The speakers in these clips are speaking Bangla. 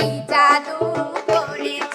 কি জাদু করেছ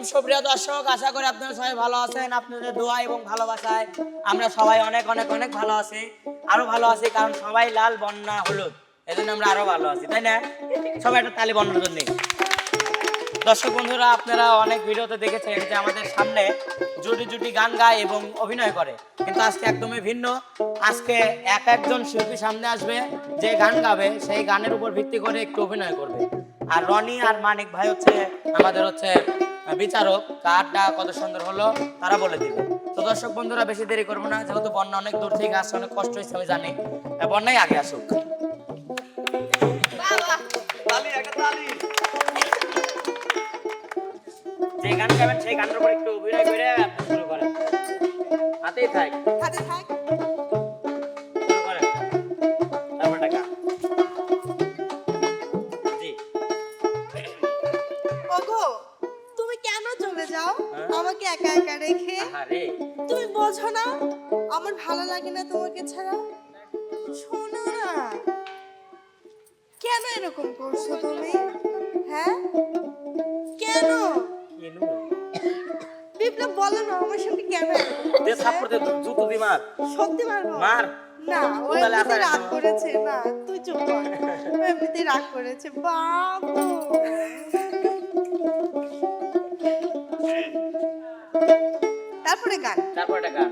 আলাইকুম। সুপ্রিয় দর্শক, আশা করি আপনারা সবাই ভালো আছেন। আপনাদের দোয়া এবং ভালোবাসায় আমরা সবাই অনেক অনেক অনেক ভালো আছি। আরও ভালো আছি কারণ সবাই লাল, বন্যা, হলুদ এই জন্য আমরা আরও ভালো আছি, তাই না? সবাই একটা তালি বন্যার জন্য দর্শক বন্ধুরা, আপনারা অনেক ভিডিওতে দেখেছেন যে আমাদের সামনে জুটি জুটি গান গায় এবং অভিনয় করে। কিন্তু আজকে একদমই ভিন্ন। আজকে এক একজন শিল্পী সামনে আসবে, যে গান গাবে, সেই গানের উপর ভিত্তি করে একটু অভিনয় করবে। আর রনি আর মানিক ভাই হচ্ছে, আমাদের হচ্ছে বিচারক কারটা কত সুন্দর হলো, তারা বলে দিবে। তো দর্শক বন্ধুরা, বেশি দেরি করব না, যেহেতু বন্যা অনেক দূর থেকে আসছে, অনেক কষ্ট হয়েছে, আমি জানি। বন্যাই আগে আসুক। যে গান গাবেন, সেই গানের উপর একটু অভিনয় করে শুরু করেন। হাতেই থাক। লাগে না তোমাকে ছাড়া? শোনো না। কেন এরকম করছ তুমি? হ্যাঁ? কেন? বিপ্লব বলো না আমার সঙ্গে কেন দে? থাপ্পড় দে জুতো দি মার। সত্যি মারবো মার। না ও এমনিতে রাগ করেছে না তুই চুপ কর। ও এমনিতে রাগ করেছে বাবু। তারপরে গান। তারপর গান।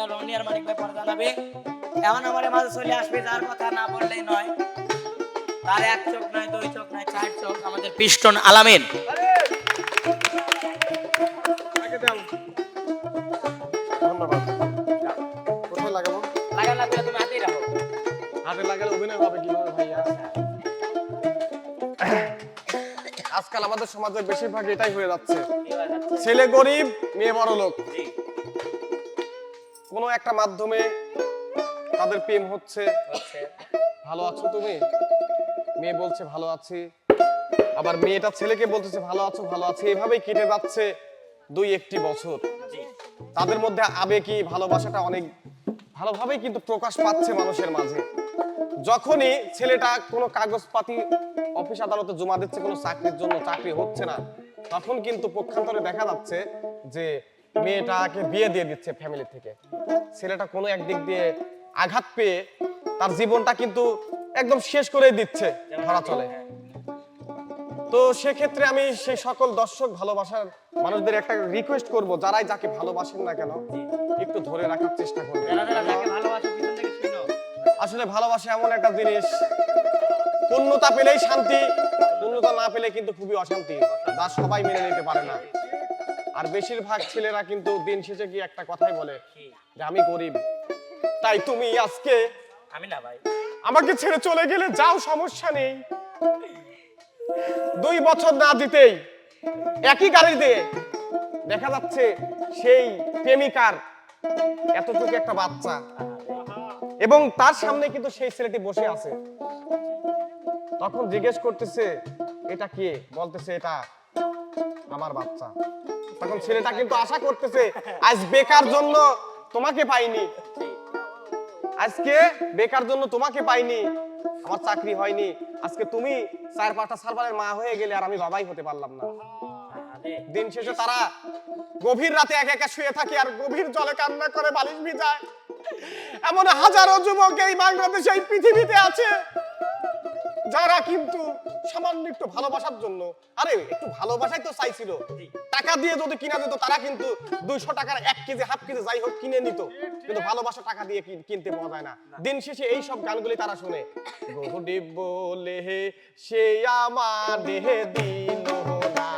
এটা জানাবে। এমন আমার মাঝে চলে আসবে যার কথা না বললেই নয়। তার এক চোখ নয় দুই চোখ নয় চার চোখ আমাদের পিস্টন আলামিন। ধন্যবাদ। কোথায় লাগাবো? লাগা লাগবে তুমি হাতেই রাখো। হাতে লাগালে অভিনয় হবে কীভাবে ভাইয়া আজকাল আমাদের সমাজে বেশিরভাগ এটাই হয়ে যাচ্ছে। ছেলে গরিব মেয়ে বড় লোক কোনো একটা মাধ্যমে তাদের প্রেম হচ্ছে? ভালো আছো তুমি? মেয়ে বলছে ভালো আছি। আবার মেয়েটা ছেলেকে বলতেছে ভালো আছো ভালো আছি। এভাবেই কেটে যাচ্ছে দুই একটি বছর। তাদের মধ্যে আবেগী ভালোবাসাটা অনেক ভালোভাবেই কিন্তু প্রকাশ পাচ্ছে মানুষের মাঝে। যখনই ছেলেটা কোনো কাগজপাতি অফিস আদালতে জমা দিচ্ছে কোনো চাকরির জন্য চাকরি হচ্ছে না তখন কিন্তু পক্ষান্তরে দেখা যাচ্ছে যে মেয়েটাকে বিয়ে দিয়ে দিচ্ছে ফ্যামিলি থেকে। ছেলেটা কোনো একদিক দিয়ে আঘাত পেয়ে তার জীবনটা কিন্তু একদম শেষ করে দিচ্ছে ধরা চলে। তো সেক্ষেত্রে আমি সেই সকল দর্শক ভালোবাসার মানুষদের একটা রিকোয়েস্ট করব যারাই যাকে ভালোবাসেন না কেন একটু ধরে রাখার চেষ্টা করবেন। আসলে ভালোবাসা এমন একটা জিনিস পূর্ণতা পেলেই শান্তি পূর্ণতা না পেলে কিন্তু খুবই অশান্তি যা সবাই মেনে নিতে পারে না। আর বেশিরভাগ ছেলেরা কিন্তু দিন শেষে কি একটা কথাই বলে যে আমি গরিব। তাই তুমি আজকে আমি না ভাই। আমাকে ছেড়ে চলে গেলে যাও সমস্যা নেই। দুই বছর না দিতেই একই গাড়িতে দেখা যাচ্ছে সেই প্রেমিকার এতটুকু একটা বাচ্চা। এবং তার সামনে কিন্তু সেই ছেলেটি বসে আছে। তখন জিজ্ঞেস করতেছে এটা কে? বলতেছে এটা আমার বাচ্চা। তখন ছেলেটা কিন্তু আশা করতেছে, আজ বেকার জন্য তোমাকে পাইনি। আজকে বেকার জন্য তোমাকে পাইনি। আমার চাকরি হয়নি। আজকে তুমি চার পাঁচটা সার্ভারের মা হয়ে গেলে আর আমি বাবাই হতে পারলাম না। দিন শেষে তারা গভীর রাতে একা একা শুয়ে থাকে আর গভীর জলে কান্না করে বালিশ ভিজায়। এমন হাজারো যুবক এই বাংলাদেশে, এই পৃথিবীতে আছে। যারা কিন্তু সামান্য একটু ভালোবাসার জন্য আরে একটু ভালোবাসাই তো চাইছিল টাকা দিয়ে যদি কিনা যেত তারা কিন্তু দুইশো টাকার এক কেজি হাফ কেজি যাই হোক কিনে নিত। কিন্তু ভালোবাসা টাকা দিয়ে কিনতে পাওয়া যায় না। দিন শেষে এই সব গানগুলি তারা শুনে। গহুডি বলে সে আমার দেহে দিন না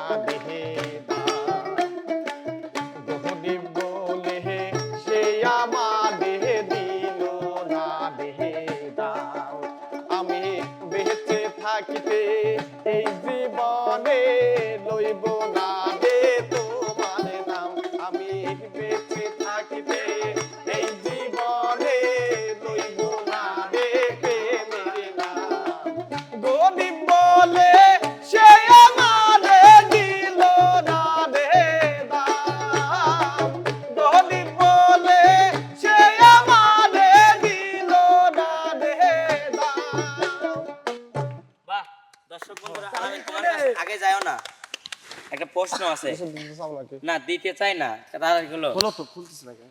প্রশ্ন আছে না দিতে চাই না তার হলো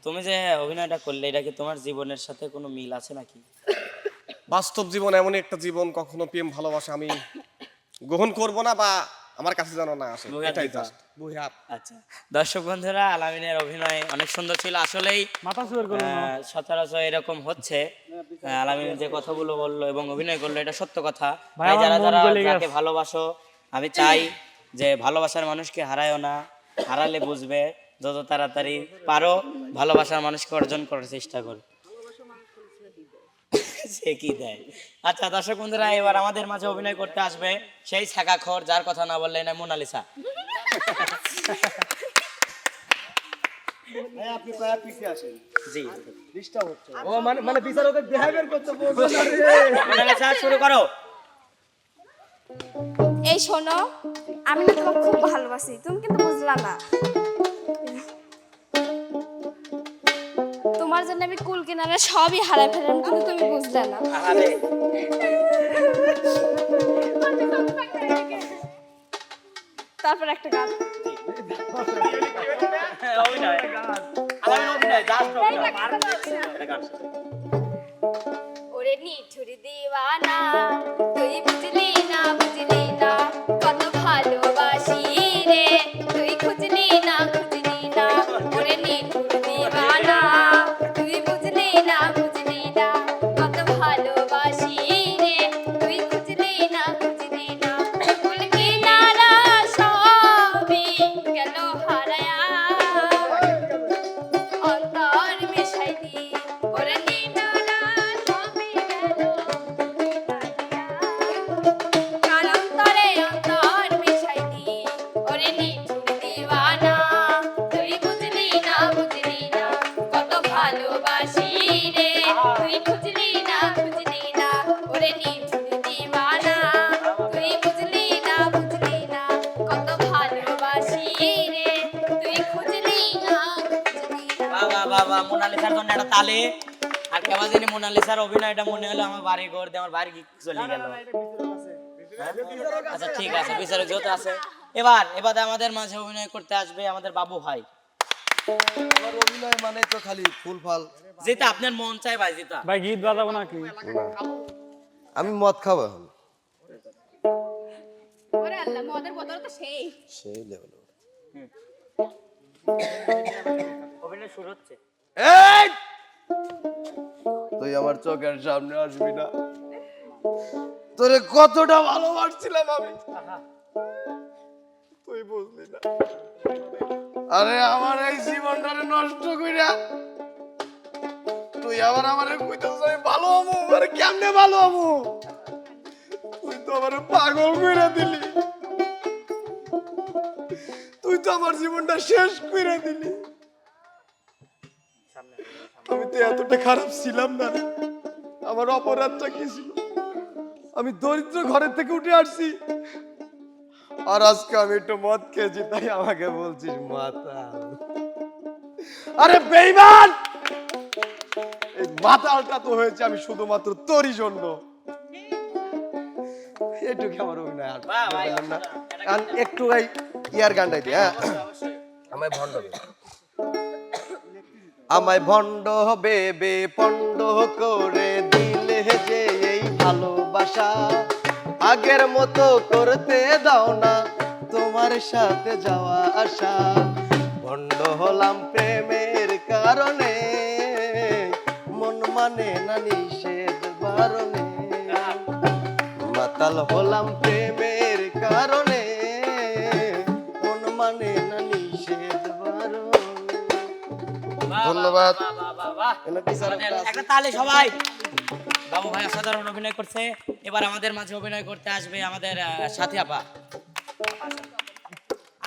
তুমি যে অভিনয়টা করলে এটা কি তোমার জীবনের সাথে কোনো মিল আছে নাকি? বাস্তব জীবন এমন একটা জীবন কখনো প্রেম ভালোবাসা আমি গ্রহণ করব না বা আমার কাছে যেন না আসে। এটাই জাস্ট আচ্ছা দর্শক বন্ধুরা আলামিনের অভিনয় অনেক সুন্দর ছিল। আসলেই মাথা সুর করল সচরাচর এরকম হচ্ছে। আহ, আলামিন যে কথাগুলো বলল এবং অভিনয় করল এটা সত্য কথা। ভাই, যারা যারা যাকে ভালোবাসো আমি চাই যে ভালোবাসার মানুষকে হারায়ও না হারালে বুঝবে যত তাড়াতাড়ি পারো ভালোবাসার মানুষকে অর্জন করার চেষ্টা করো। সে কি দেয়? আচ্ছা দর্শক বন্ধুরা এবার আমাদের মাঝে অভিনয় করতে আসবে সেই ছাকাখর যার কথা না বললে না মোনালিসা। আপনি কয়া পিছিয়ে আসেন। জি। ডিস্টার্ব হচ্ছে। ও মানে মানে বিচারকের বিহেভিয়ার করতে বলব মোনালিসা শুরু করো। এই শোনো আমি না তোমাকে খুব ভালোবাসি। তুমি কিন্তু বুঝলা না। তোমার জন্য আমি কুল কিনারে সবই হারাই ফেললাম কিন্তু তুমি বুঝলে না। তারপর একটা গান। অভিনয়। অভিনয়। ওরে নিঠুরি দিওয়ানা তুই বুঝলি না বুঝলি না কত ভালোবাসি রে তালে আর কেমন জানি মোনালিসার অভিনয়টা মনে হলো আমার বাড়ি ঘর দিয়ে আমার বাড়ি কি চলে গেল। আচ্ছা ঠিক আছে বিচারক যেহেতু আছে। এবার এবার আমাদের মাঝে অভিনয় করতে আসবে আমাদের বাবু ভাই। আমার অভিনয় মানে তো খালি ফুল ফাল। যেটা আপনার মন চাই ভাই যেটা ভাই গীত বাজাবো নাকি? আমি মদ খাব এখন। ওরে আল্লাহ মদের বোতল তো সেই। সেই লেভেল অভিনয় শুরু হচ্ছে। এই! তুই আমার চোখের সামনে আসবি না। তোরে কতটা ভালোবাসছিলাম আমি। তুই বুঝলি না। আরে আমার এই জীবনটারে নষ্ট কইরা তুই আবার আমারে কইতেছ আমি ভালো হব, আরে কেমনে ভালো হব? তুই তো আমারে পাগল কইরা দিলি। তুই তো আমার জীবনটা শেষ কইরা দিলি। আমি তো এতটা খারাপ ছিলাম না আমার অপরাধটা কি ছিল? আমি দরিদ্র ঘরের থেকে উঠে আসছি। আর আজকে আমি একটু মদ খেয়েছি তাই আমাকে বলছিস মাতা আরে বেইমান! এই মাতালটা তো হয়েছে আমি শুধুমাত্র তোরই জন্য। এটুকু আমার অভিনয় আর। না। একটু এই ইয়ার গানটাই দি হ্যাঁ। আমায় ভণ্ড দে। আমায় ভণ্ড বেবে, পণ্ড করে দিলে যে এই ভালোবাসা। আগের মতো করতে দাও না, তোমার সাথে যাওয়া আসা ভণ্ড হলাম প্রেমের কারণে, মন মানে না নিষেধ বারণে। মাতাল হলাম প্রেমের কারণে ধন্যবাদ। একটা তালে সবাই। বাবু ভাই অসাধারণ অভিনয় করছে। এবার আমাদের মাঝে অভিনয় করতে আসবে আমাদের সাথী আপা।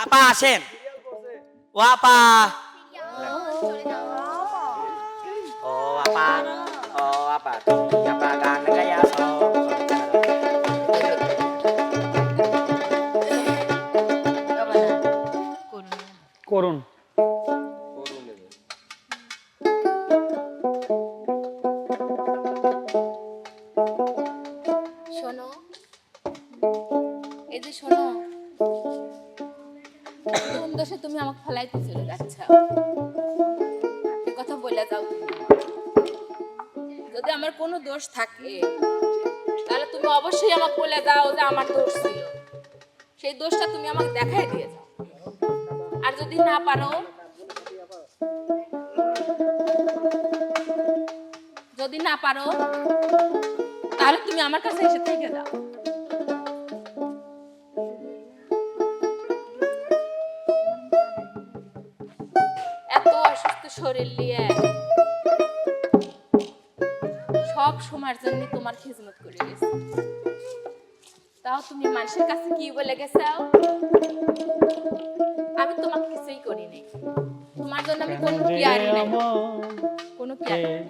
আপা আসেন। ও আপা। ও আপা। ও আপা। আপা গান গাইয়া করুন। দেখাই দিয়ে যাও। আর যদি না পারো, যদি না পারো, তাহলে তুমি আমার কাছে এসে থেকে দাও এত অসুস্থ শরীর নিয়ে সব সময়ের জন্য তোমার খিজমত করে গেছি। তাও তুমি মানুষের কাছে কি বলে গেছাও আমি তোমাকে কিছুই করিনি তোমার জন্য আমি কোনো যে কেয়ারই নাই। কোনো কেয়ার নাই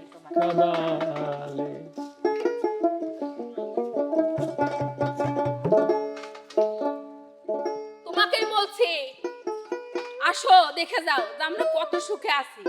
তোমাকেই বলছি আসো দেখে যাও আমরা কত সুখে আছি।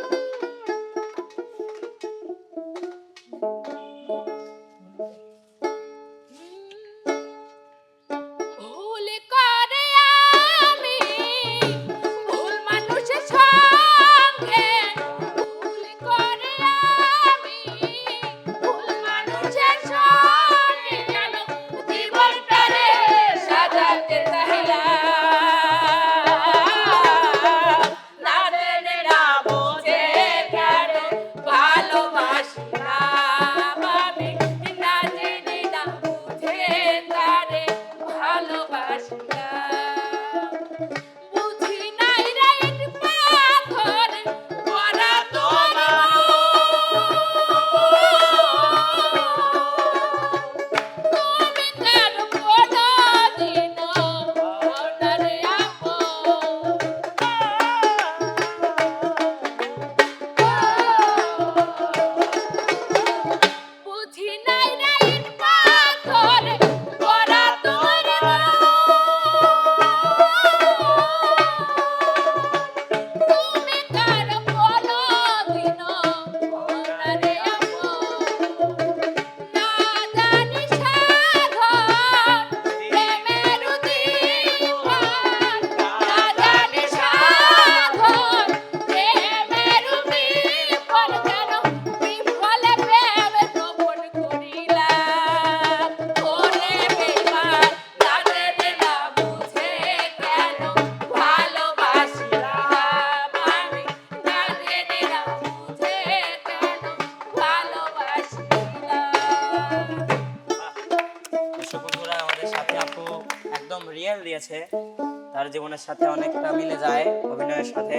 আমাদের সাথে অনেকটা মিলে যায় অভিনয়ের সাথে।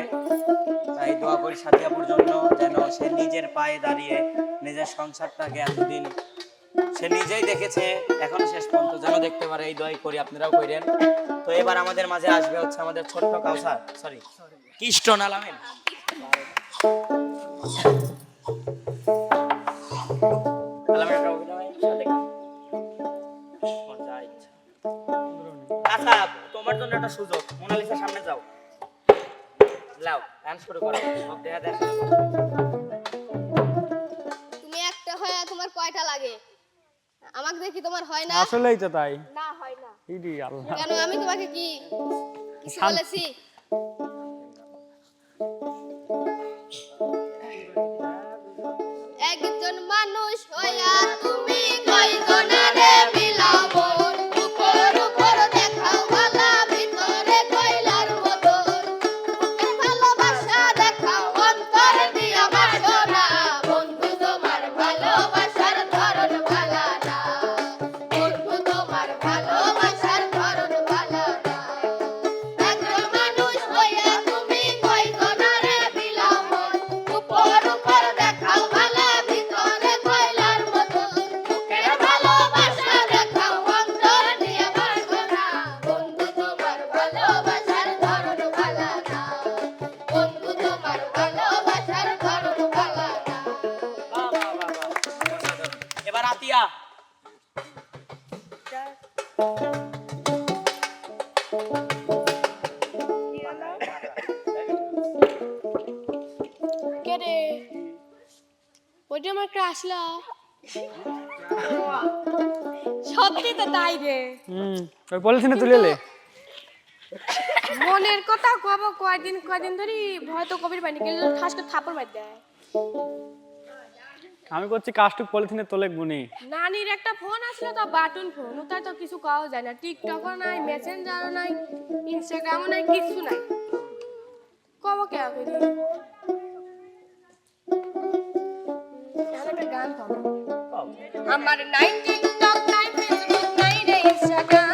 তাই দোয়া করি সাথিয়াপুর জন্য যেন সে নিজের পায়ে দাঁড়িয়ে নিজের সংসারটাকে এতদিন সে নিজেই দেখেছে এখন শেষ পর্যন্ত যেন দেখতে পারে। এই দোয়াই করি আপনারাও করেন। তো এবার আমাদের মাঝে আসবে হচ্ছে আমাদের ছোট্ট কাউসার। সরি কিষ্ট নালামেন। তোমার জন্য একটা সুযোগ। মোনালিসার সামনে যাও। লাও গান শুরু করো। সব দেখা দেখা তুমি একটা হয় আর তোমার কয়টা লাগে? আমাকে দেখি তোমার হয় না? আসলেই তো তাই। না হয় না। ইডি আল্লাহ। কেন আমি তোমাকে কি কিছু বলেছি? একজন মানুষ হইয়া তুমি কয়জনারে সত্যি তো তাই রে। হুম ওই তুলে এলে মনের কথা কব কয়দিন কয়দিন ধরে ভয় তো কবির ঠাস করে থাপড় মার দেয়। আমি করছি কাজটুক পলিথিনে তোলে গুনি। নানির একটা ফোন আসলো তো বাটন ফোন ওটাই তো কিছু পাওয়া যায় না। টিকটকও নাই মেসেঞ্জারও নাই ইনস্টাগ্রামও নাই কিছু নাই। কব কে একটা গান কব আমার নাই টিকটক নাই ফেসবুক নাই রে ইনস্টাগ্রাম।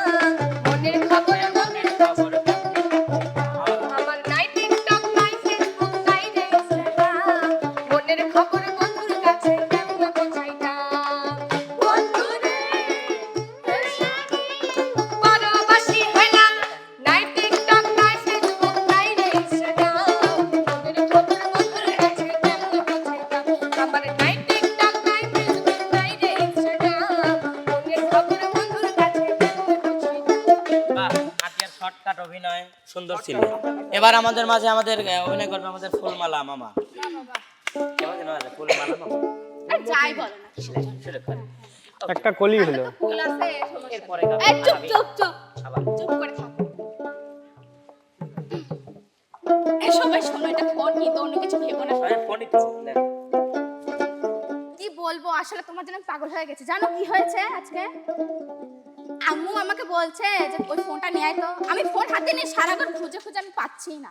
এবার আমাদের মাঝে আমাদের অভিনয় করবে আমাদের ফুলমালা মামা। কেমন যেন আছে? ফুলমালা মামা যাই বলো না একটা কলি হলো। চুপ চুপ চুপ। চুপ করে থাক। এই সবাই শোনো এটা ফোন নিতে অন্য কিছু ভেবো না। ফোন নিতে বলব, আসলে তোমার জন্য পাগল হয়ে গেছি। জানো কি হয়েছে আজকে? আম্মু আমাকে বলছে যে, ওই ফোনটা নিয়ে তো। আমি ফোন হাতে নিয়ে সারা ঘর খুঁজে খুঁজে আমি পাচ্ছি না।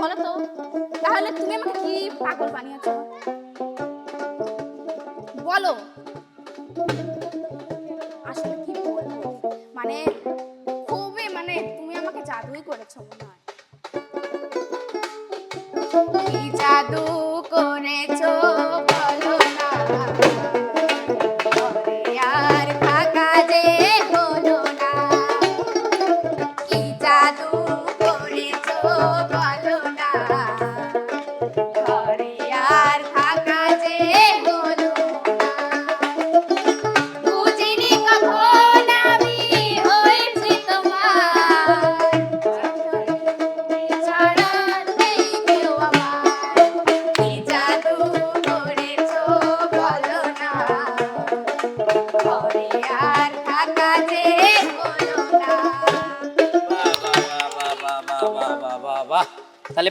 বলো তো, তাহলে তুমি আমাকে কি পাগল বানিয়েছো? বলো। আসলে কি বলব? মানে খুবই মানে তুমি আমাকে জাদুই করেছ মনে হয়। জাদু করেছ?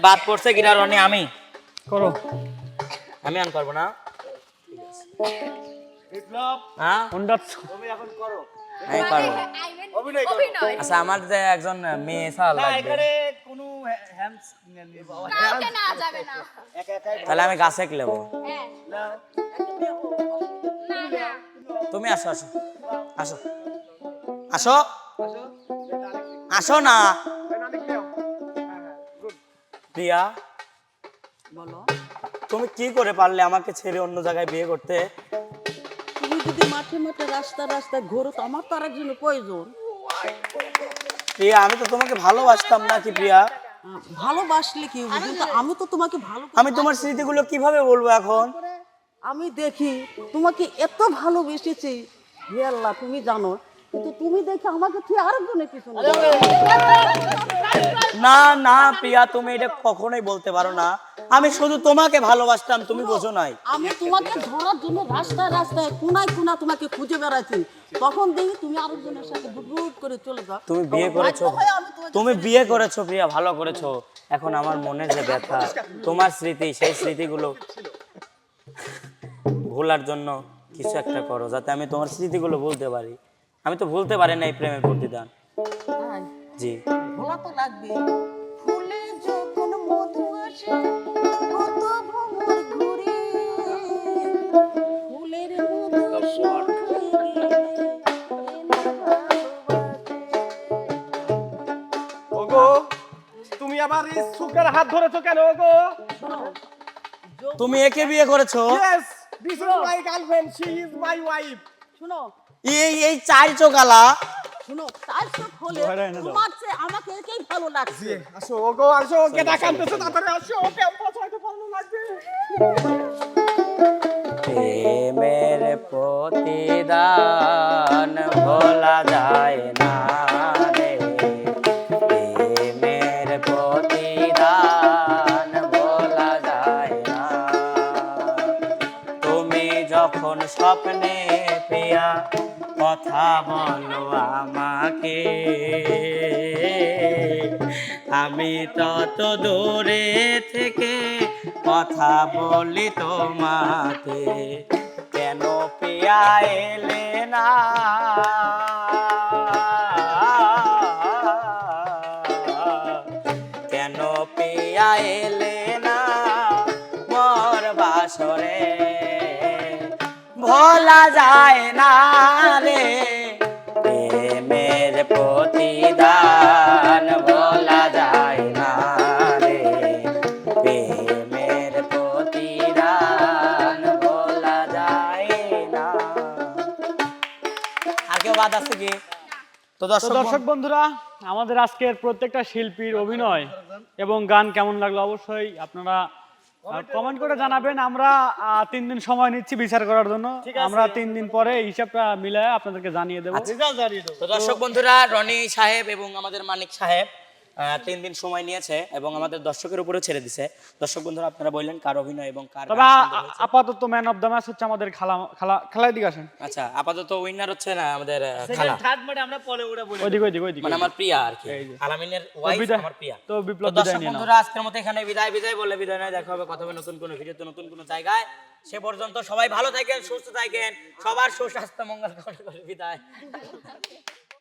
বাদ পড়ছে কিনা রনি আমি? করো। আমি আন করব না? হ্যাঁ? আমি পারব mean, অভিনয় আচ্ছা আমার যে একজন মেয়ে সাল লাগবে। না তাহলে আমি গাছে খেলব হ্যাঁ। না না। তুমি আসো আসো। আসো। আসো। আসো না। প্রিয়া বলো। তুমি কি করে পারলে আমাকে ছেড়ে অন্য জায়গায় বিয়ে করতে? তুমি যদি মাঠে মাঠে রাস্তা রাস্তায় ঘোরো তো আমার তো আর একজন প্রয়োজন। প্রিয়া আমি তো তোমাকে ভালোবাসতাম নাকি প্রিয়া? ভালোবাসলে কি হবে? কিন্তু আমি তো তোমাকে ভালো আমি তোমার স্মৃতিগুলো কীভাবে বলব এখন? আমি দেখি তোমাকে এত ভালোবেসেছি। হে আল্লাহ তুমি জানো কিন্তু তুমি দেখে আমাকে তুই আরেকজনের পিছনে না না প্রিয়া তুমি এটা কখনোই বলতে পারো না। আমি শুধু তোমাকে ভালোবাসতাম তুমি বোঝো নাই। আমি তোমাকে ধরার জন্য রাস্তায় রাস্তায় কোনায় কোনা তোমাকে খুঁজে বেড়াচ্ছি তখন দেখি তুমি আরেকজনের সাথে বুট করে চলে যাও। তুমি বিয়ে করেছ? তুমি বিয়ে করেছ প্রিয়া ভালো করেছ। এখন আমার মনে যে ব্যথা তোমার স্মৃতি সেই স্মৃতিগুলো ভোলার জন্য কিছু একটা করো যাতে আমি তোমার স্মৃতিগুলো ভুলতে পারি। আমি তো ভুলতে পারি না এই প্রেমের প্রতিদান। জি। ভোলা তো লাগবে। ফুলে যখন মধু আসে কত ভ্রমর ঘুরে। ফুলের মধু। ওগো তুমি আবার এই সুখের হাত ধরেছো কেন ওগো? তুমি একে বিয়ে করেছ? Yes this is my girlfriend she is my wife শুনো। এই এই চার চোকালা শুনো তার চোখ হলে। তোমার চেয়ে আমাকে একেই ভালো লাগছে। আসো ওগো আসো ওকে ডাকানতেছে তাড়াতাড়ি আসো হয়তো ভালো লাগবে প্রেমের প্রতিদান ভোলা যায় না। কথা বলো আমাকে। আমি তত দূরে থেকে কথা বলি তোমাকে। কেন পিয়া এলে না? ভোলা যায় না রে। প্রেমের প্রতিদান ভোলা যায় না রে। প্রেমের প্রতিদান ভোলা যায় না। আর কেউ বাদ আছে কি? তো দর্শক বন্ধুরা আমাদের আজকের প্রত্যেকটা শিল্পীর অভিনয় এবং গান কেমন লাগল অবশ্যই আপনারা কমেন্ট করে জানাবেন আমরা আহ, তিন দিন সময় নিচ্ছি বিচার করার জন্য। আমরা তিন দিন পরে হিসাবটা মিলায় আপনাদেরকে জানিয়ে দেবো। তো দর্শক বন্ধুরা রনি সাহেব এবং আমাদের মানিক সাহেব তিন দিন সময় নিয়েছে এবং আমাদের দর্শকের উপরেও ছেড়ে দিছে। দর্শক বন্ধুরা আপনারা বললেন কার অভিনয় এবং কার তবে। আপাতত ম্যান অফ দ্য ম্যাচ হচ্ছে আমাদের খালা খালা খেলার দিকে আসেন। আচ্ছা আপাতত উইনার হচ্ছে না আমাদের খালা। থার্ড মানে আমরা পরে আহ, খালা ওইদিকে ওইদিকে ওইদিকে মানে আমার প্রিয়া আর কি। আলামিনের ওয়াইফ আমার প্রিয়া। তো বিপ্লব দর্শক বন্ধুরা আজকের মতো এখানে বিদায় বিদায় বলে বিদায় নয়। দেখা হবে কথা হবে নতুন কোনো ভিডিওতে নতুন কোনো জায়গায়। সে পর্যন্ত সবাই ভালো থাকেন সুস্থ থাকেন। সবার সুস্বাস্থ্য মঙ্গল করে করে বিদায়।